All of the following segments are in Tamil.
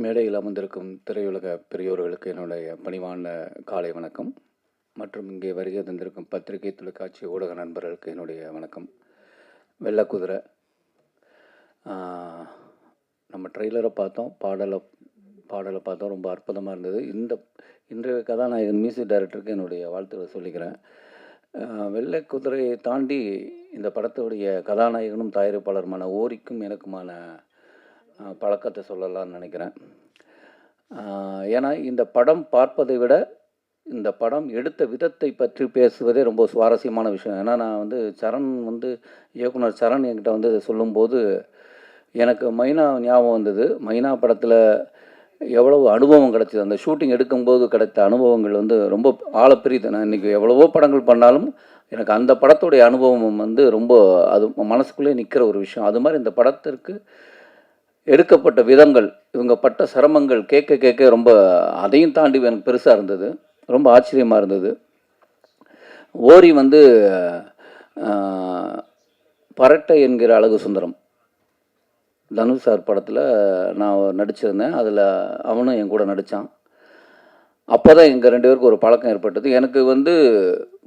மேடையில் அமர்ந்திருக்கும் திரையுலக பெரியோர்களுக்கு என்னுடைய பணிவான காலை வணக்கம். மற்றும் இங்கே வருகை தந்திருக்கும் பத்திரிகை தொலைக்காட்சி ஊடக நண்பர்களுக்கு என்னுடைய வணக்கம். வெள்ளக்குதிரை நம்ம ட்ரெய்லரை பார்த்தோம். பாடலை பாடலை பார்த்தோம். ரொம்ப அற்புதமாக இருந்தது. இந்த இன்றைய கதாநாயகன் மியூசிக் டைரக்டருக்கு என்னுடைய வாழ்த்துக்களை சொல்லிக்கிறேன். வெள்ளை வெள்ளைக்குதிரையை தாண்டி இந்த படத்துடைய கதாநாயகனும் தயாரிப்பாளருமான ஓரிக்கும் எனக்குமான பழக்கத்தை சொல்லலாம்னு நினைக்கிறேன். ஏன்னா இந்த படம் பார்ப்பதை விட இந்த படம் எடுத்த விதத்தை பற்றி பேசுவதே ரொம்ப சுவாரஸ்யமான விஷயம். ஏன்னா நான் வந்து சரண் வந்து இயக்குனர் சரண் என்கிட்ட வந்து இதை சொல்லும்போது எனக்கு மைனா ஞாபகம் வந்தது. மைனா படத்தில் எவ்வளவு அனுபவம் கிடச்சிது. அந்த ஷூட்டிங் எடுக்கும்போது கிடைத்த அனுபவங்கள் வந்து ரொம்ப ஆழப்பிரியுது நான் இன்றைக்கி எவ்வளவோ படங்கள் பண்ணாலும் எனக்கு அந்த படத்துடைய அனுபவம் வந்து ரொம்ப அது மனசுக்குள்ளே நிற்கிற ஒரு விஷயம். அது மாதிரி இந்த படத்திற்கு எடுக்கப்பட்ட விதங்கள் இவங்க பட்ட சிரமங்கள் கேட்க கேட்க ரொம்ப அதையும் தாண்டி எனக்கு பெருசாக இருந்தது. ரொம்ப ஆச்சரியமாக இருந்தது. ஓரி வந்து பரட்டை என்கிற அழகு சுந்தரம். தனுஷ் சார் படத்தில் நான் நடிச்சிருந்தேன். அதில் அவனும் என் கூட நடித்தான் அப்போ தான் எங்கள் ரெண்டு பேருக்கும் ஒரு பழக்கம் ஏற்பட்டது. எனக்கு வந்து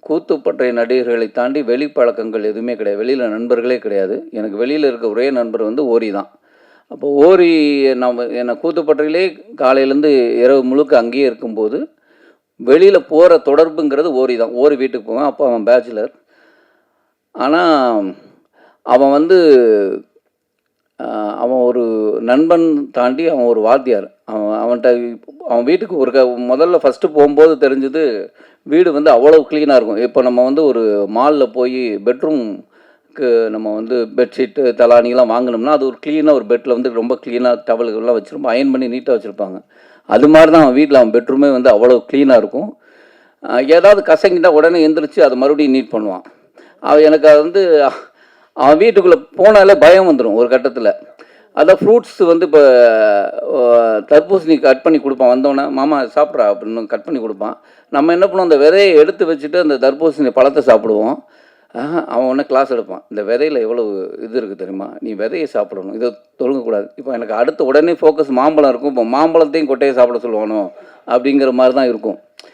கூத்துப்பற்றை நடிகர்களை தாண்டி வெளி பழக்கங்கள் எதுவுமே கிடையாது. வெளியில் நண்பர்களே கிடையாது. எனக்கு வெளியில் இருக்க ஒரே நண்பர் வந்து ஓரி தான். அப்போ ஓரி நம்ம என்னை கூத்துப்பட்டறையிலே காலையிலேருந்து இரவு முழுக்க அங்கேயே இருக்கும்போது வெளியில் போகிற தொடர்புங்கிறது ஓரி தான். ஓரி வீட்டுக்கு போவேன். அப்போ அவன் பேச்சுலர் ஆனால் அவன் வந்து அவன் ஒரு நண்பன் தாண்டி அவன் ஒரு வாத்தியார். அவன் அவன்கிட்ட அவன் வீட்டுக்கு ஒரு க முதல்ல ஃபஸ்ட்டு போகும்போது தெரிஞ்சது வீடு வந்து அவ்வளோ க்ளீனாக இருக்கும். இப்போ நம்ம வந்து ஒரு மாலில் போய் பெட்ரூம் நம்ம வந்து பெட்ஷீட்டு தலானிலாம் வாங்கினோம்னா அது ஒரு க்ளீனாக ஒரு பெட்டில் வந்து ரொம்ப க்ளீனாக டவல்கள்லாம் வச்சுருப்போம். அயன் பண்ணி நீட்டாக வச்சுருப்பாங்க. அது மாதிரி தான் அவன் வீட்டில் அவன் பெட்ரூமே வந்து அவ்வளோ க்ளீனாக இருக்கும். ஏதாவது கசங்கிட்டா உடனே எந்திரிச்சு அதை மறுபடியும் நீட் பண்ணுவான். அவன் எனக்கு அது வந்து அவன் வீட்டுக்குள்ளே போனாலே பயம் வந்துடும் ஒரு கட்டத்தில். அதான் ஃப்ரூட்ஸ் வந்து இப்போ தர்பூசணி கட் பண்ணி கொடுப்பான். வந்தோடனே மாமா சாப்பிட்றா அப்படின்னு கட் பண்ணி கொடுப்பான். நம்ம என்ன பண்ணுவோம் அந்த விதையை எடுத்து வச்சுட்டு அந்த தர்பூசணி பழத்தை சாப்பிடுவோம். ஆஹா, அவன் ஒன்று கிளாஸ் எடுப்பான். இந்த விதையில் எவ்வளவு இது இருக்குது தெரியுமா? நீ விதையை சாப்பிடணும். இதை தொழுங்கக்கூடாது. இப்போ எனக்கு அடுத்த உடனே ஃபோக்கஸ் மாம்பழம் இருக்கும். இப்போ மாம்பழத்தையும் கொட்டையை சாப்பிட சொல்லுவானோ? அப்படிங்கிற மாதிரி தான் இருக்கும்.